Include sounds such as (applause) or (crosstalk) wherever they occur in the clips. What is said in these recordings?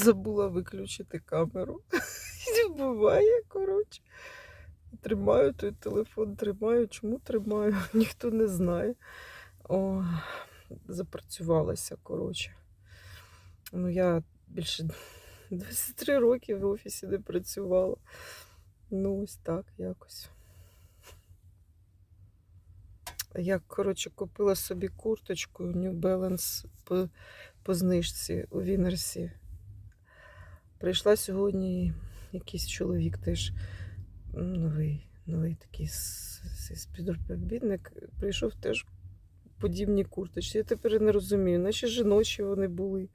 забула виключити камеру. (laughs) Буває, коротше. Тримаю той телефон, тримаю. Чому тримаю? (laughs) Ніхто не знає. О, запрацювалася, коротше. Ну, я більше (laughs) 23 роки в офісі не працювала. Ну, ось так якось. Я, коротше, купила собі курточку New Balance по, по знижці у Вінерсі. Прийшла сьогодні якийсь чоловік теж новий, новий такий співробітник. Прийшов теж подібні курточці. Я тепер не розумію, наче жіночі вони були.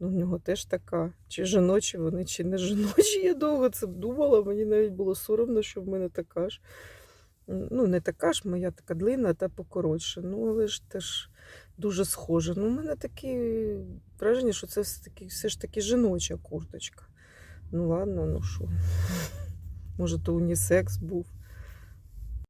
Ну, в нього теж така. Чи жіночі вони, чи не жіночі. Я довго це думала. Мені навіть було соромно, що в мене така ж. Ну, не така ж моя, така длинна та покоротша. Ну, але ж теж дуже схоже. Ну, у мене таке враження, що це все, таки, все ж таки жіноча курточка. Ну ладно, ну що. (laughs) Може, то унісекс був.